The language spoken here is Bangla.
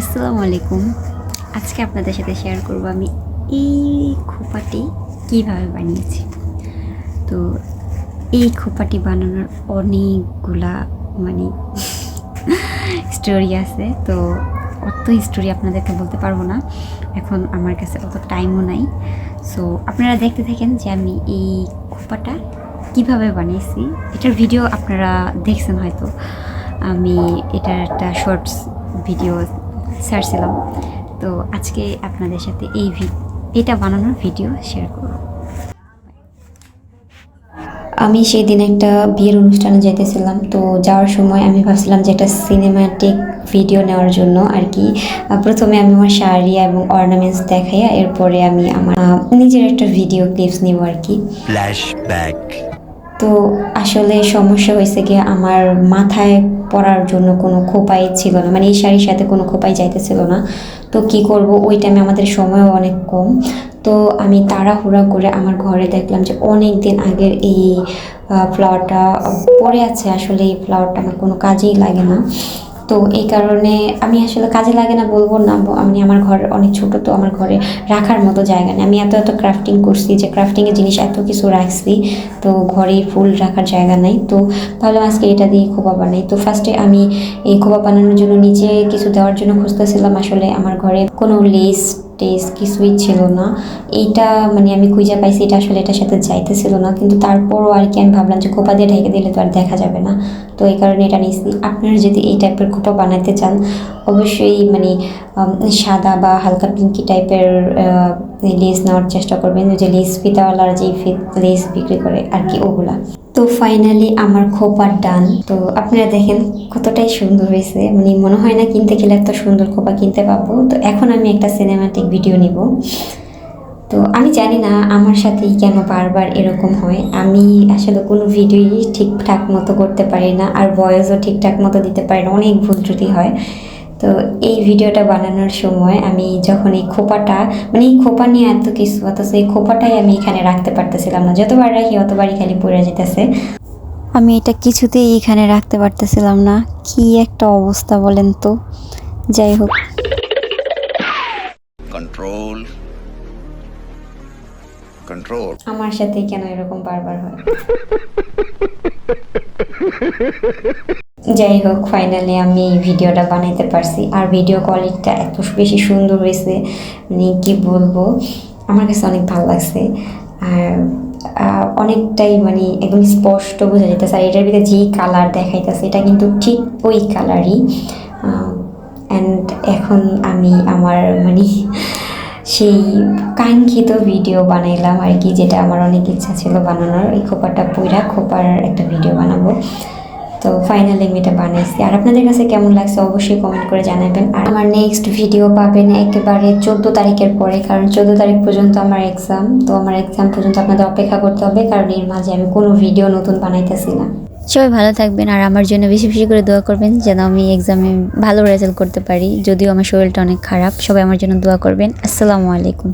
আসসালামু আলাইকুম। আজকে আপনাদের সাথে শেয়ার করব আমি এই খোপাটি কীভাবে বানিয়েছি। তো এই খোপাটি বানানোর অনেকগুলা মানে স্টোরি আছে। তো অত স্টোরি আপনাদেরকে বলতে পারব না। এখন আমার কাছে অত টাইমও নাই। সো আপনারা দেখতে থাকেন যে আমি এই খোপাটা কীভাবে বানিয়েছি। এটার ভিডিও আপনারা দেখছেন হয়তো। আমি এটার একটা শর্টস ভিডিও ছাড়ছিলাম। তো আজকে আপনাদের সাথে এই ভি- এটা বানানোর ভিডিও শেয়ার করব। আমি সেই দিন একটা বিয়ের অনুষ্ঠানে যেতেছিলাম তো যাওয়ার সময় আমি ভাবছিলাম যে একটা সিনেমাটিক ভিডিও নেওয়ার জন্য আর কি। প্রথমে আমি আমার শাড়ি এবং অর্নামেন্টস দেখাইয়া এরপরে আমি আমার নিজের একটা ভিডিও ক্লিপস নিব আর কি। Flashback. তো আসলে সমস্যা হয়েছে গিয়ে আমার মাথায় পরার জন্য কোনো খোপাই ছিল না। মানে এই শাড়ির সাথে কোনো খোপাই যাইতেছিল না। তো কি করব? ওই টাইমে আমাদের সময়ও অনেক কম। তো আমি তাড়াহুড়া করে আমার ঘরে দেখলাম যে অনেক দিন আগের এই ফ্লাওয়ারটা পড়ে আছে আসলে এই ফ্লাওয়ারটা আমার কোনো কাজেই লাগে না। তো এই কারণে আমি আসলে কাজে লাগে না বলব না আমি আমার ঘর অনেক ছোট তো আমার ঘরে রাখার মতো জায়গা নেই। আমি এত এত ক্রাফটিং করছি যে ক্রাফটিংয়ের জিনিস এত কিছু রাখছি, তো ঘরে ফুল রাখার জায়গা নাই। তো ভাবলাম আজকে এটা দিয়ে খোপা বানাই। তো ফার্স্টে আমি এই খোপা বানানোর জন্য নিচে কিছু দেওয়ার জন্য খুঁজতেছিলাম। আসলে আমার ঘরে কোনো লেস টেস কিছুই ছিল না এইটা মানে আমি খুঁজে পাইছি, এটা আসলে এটার সাথে যাইতেছিল না কিন্তু তারপরও আর কি আমি ভাবলাম যে খোপা দিয়ে ঢেকে দিলে তো আর দেখা যাবে না। তো এই কারণে এটা নিয়েছি আপনারা যদি এই টাইপের খোপা বানাতে চান, অবশ্যই মানে সাদা বা হালকা পিঙ্কি টাইপের লেস নেওয়ার চেষ্টা করবেন। যে লেস ফিতাওয়ালার যে লেস বিক্রি করে আর কি ওগুলা। তো ফাইনালি আমার খোপার ডান তো আপনারা দেখেন কতটাই সুন্দর হয়েছে। মানে মনে হয় না কিনতে গেলে এত সুন্দর খোপা কিনতে পাবো। তো এখন আমি একটা সিনেমাটিক ভিডিও নিব। তো আমি জানি না আমার সাথেই কেন বারবার এরকম হয়। আমি আসলে কোনো ভিডিওই ঠিকঠাক মতো করতে পারি না। আর ভয়েসও ঠিকঠাক মতো দিতে পারি না। অনেক ভুল ত্রুটি হয়। তো এই ভিডিওটা বানানোর সময় আমি যখন এই খোপাটা মানে এই খোপা নিয়ে এত কিছু অথচ এই খোপাটাই আমি এখানে রাখতে পারতেছিলাম না। যতবার রাখি অতবারই খালি পড়ে যেতেছে। আমি এটা কিছুতেই এখানে রাখতে পারতেছিলাম না। কি একটা অবস্থা বলেন তো? যাই হোক। Control. Control. আমার সাথে কেন এরকম বারবার হয়? যাই হোক ফাইনালি আমি এই ভিডিওটা বানাইতে পারছি। আর ভিডিও কোয়ালিটিটা এত বেশি সুন্দর হয়েছে মানে কি বলব? আমার কাছে অনেক ভালো লাগছে। আর অনেকটাই মানে একদম স্পষ্ট বোঝা যেতেছে আর এটার ভিতরে যেই কালার দেখাইতেছে, এটা কিন্তু ঠিক ওই কালারই অ্যান্ড এখন আমি আমার মানে সেই কাঙ্ক্ষিত ভিডিও বানাইলাম আর কি, যেটা আমার অনেক ইচ্ছা ছিল বানানোর। এই খোপাটা পুইরা খোপার একটা ভিডিও বানাবো। তো ফাইনালি আমি এটা বানাইছি আর আপনাদের কাছে কেমন লাগছে অবশ্যই কমেন্ট করে জানাবেন। আর আমার নেক্সট ভিডিও পাবেন একেবারে চোদ্দ তারিখের পরে, কারণ চোদ্দ তারিখ পর্যন্ত আমার এক্সাম তো আমার এক্সাম পর্যন্ত আপনাদের অপেক্ষা করতে হবে, কারণ এর মাঝে আমি কোনো ভিডিও নতুন বানাইতেছি না। সবাই ভালো থাকবেন, আর আমার জন্য বেশি বেশি করে দোয়া করবেন, যেন আমি এক্সামে ভালো রেজাল্ট করতে পারি। যদিও আমার শরীরটা অনেক খারাপ, সবাই আমার জন্য দোয়া করবেন। আসসালামু আলাইকুম।